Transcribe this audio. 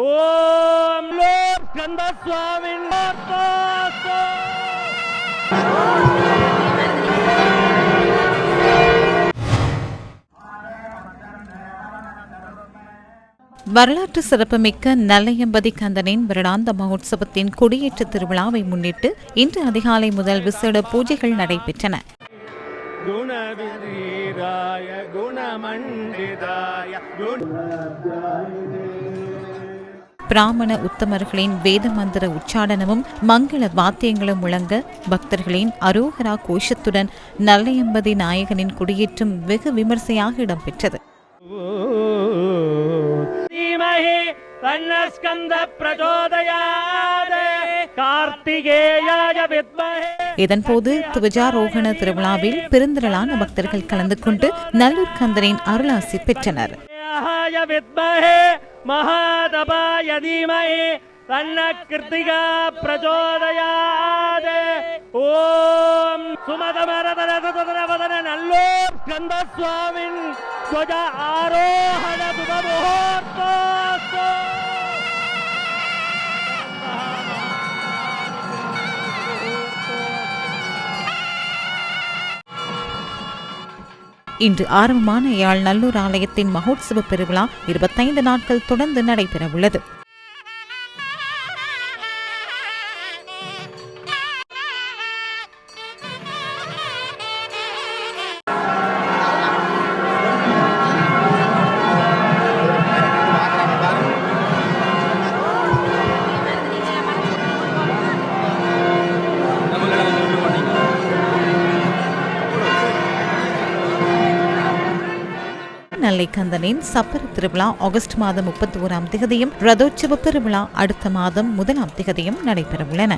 ஓம் lobe கந்த வரலாற்று சிறப்புமிக்க நல்லையம்பதி கந்தனின் வருடாந்த மகோத்சவத்தின் கொடியேற்ற திருவிழாவை முன்னிட்டு இன்று அதிகாலை முதல் விசேட பூஜைகள் நடைபெற்றன. குணவிதீராய குணமண்டிதாய குண பிராமண உத்தமர்களின் வேத மந்திர உச்சாடனமும் மங்கள வாத்தியங்களும் முழங்க பக்தர்களின் அரோகரா கோஷத்துடன் நல்லையம்பதி நாயகனின் குடியேற்றம் வெகு விமர்சையாக இடம்பெற்றது. இதன்போது துவஜாரோகண திருவிழாவில் பெருந்திரளான பக்தர்கள் கலந்து கொண்டு நல்லூர் கந்தரின் அருளாசி பெற்றனர். மகா य विद्महे महादपाय धीमहि तन्न कृतिका प्रचोदयात् ॐ सुमदमरदरदरवदन नल्लो स्कन्द स्वामिन् ध्वज आरोहण मुहूर्तोऽस्तु இன்று ஆரம்பமான யாழ் நல்லூர் ஆலயத்தின் மகோத்சவ பெருவிழா இருபத்தைந்து நாட்கள் தொடர்ந்து நடைபெறவுள்ளது நல்லை கந்தனின் சப்பர திருவிழா ஆகஸ்ட் மாதம் முப்பத்தி ஓராம் திகதியும் ரதோற்சவ பெருவிழா அடுத்த மாதம் முதலாம் திகதியும் நடைபெறவுள்ளன.